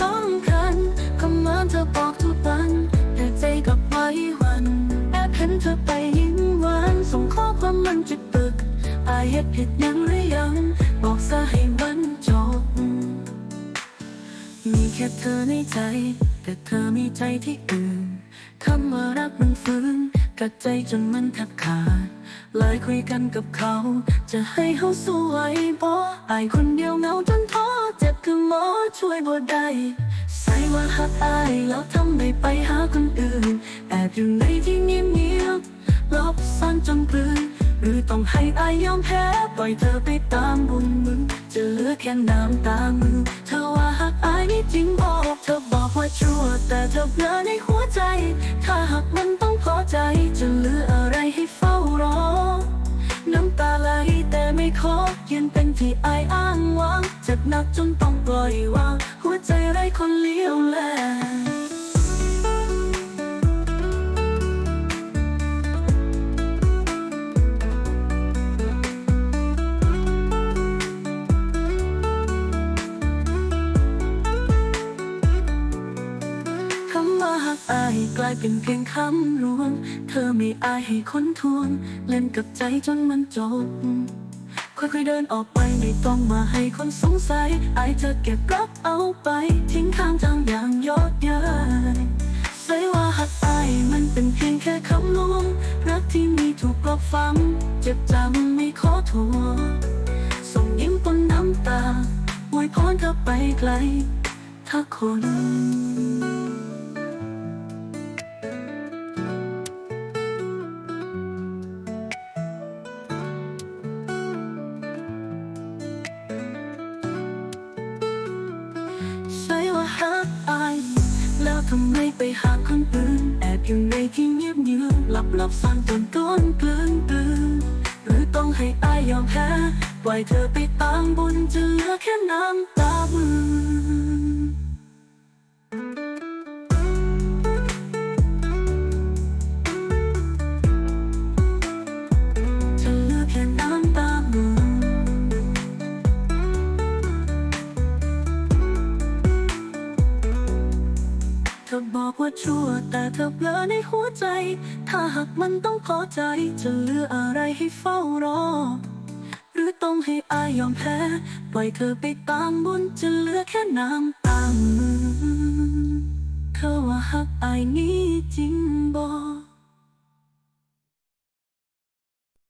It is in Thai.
สำคัญคำนั้นเธอบอกทุกวันแต่ใจกลับไว้วันแอบเห็นเธอไปยิ้มหวานส่งข้อความมันจิตปึกอายเฮ็ดผิดยังหรือยัง บอกซะให้มันจบ มีแค่เธอในใจ แต่เธอมีใจที่อื่นคำว่ารักมันฟื้นกัดใจจนมันแทบขาด เลยคุยกันกับเขา จะให้เขาสวยบ่อายคนเดียวเหงาจนท้อเจ็บคือหมอช่วยบ่ได้ใส่ว่าหักอายแล้วทำไมไปหาคนอื่น แอบอยู่ในที่เงียบเงียบลบซ่อนจนกลืนหรือต้องให้อายยอมแพ้ปล่อยเธอไปตามบุญมึงจะเหลือแค่น้ำตามือเธอว่าหักอายไม่จริงบอกเธอบอกว่าชั่วแต่เธอเบลอในหัวใจ ถ้าหากมันต้องพอใจจะเหลือ ขอยืนเป็นที่อายอ้างว้างเจ็บหนักจนต้องปล่อยวาง หัวใจไร้คนเลี้ยวแลคำว่าหักอายกลายเป็นเพียงคำลวง เธอไม่อายให้คนทวง เล่นกับใจจนมันจบ ค่อยๆเดินออกไปไม่ต้องมาให้คนสงสัยอายจะเก็บรักเอาไป ทิ้งข้างทางอย่างยอดเย้ยใส่ว่าหักอายมันเป็นเพียงแค่คำลวงรักที่มีถูกกลบฝัง เจ็บจำไม่ขอโทษส่งยิ้มบนน้ำตาอวยพรเธอไปไกลถ้าคน ทำไมไปหาคนอื่น แอบอยู่ในที่เงียบเยืนหลับหลับสั่นจนก้นกลืนกลืนหรือต้องให้อายยอมแพ้ปล่อยเธอไปตามบุญจะเหลือแค่น้ำตาบ เธอบอกว่าชั่วแต่เธอเบลอในหัวใจ ถ้าหากมันต้องพอใจ จะเหลืออะไรให้เฝ้ารอ หรือต้องให้อายยอมแพ้ ปล่อยเธอไปตามบุญจะเหลือแค่น้ำตามือเธอว่าหักอายนี้จริงบอก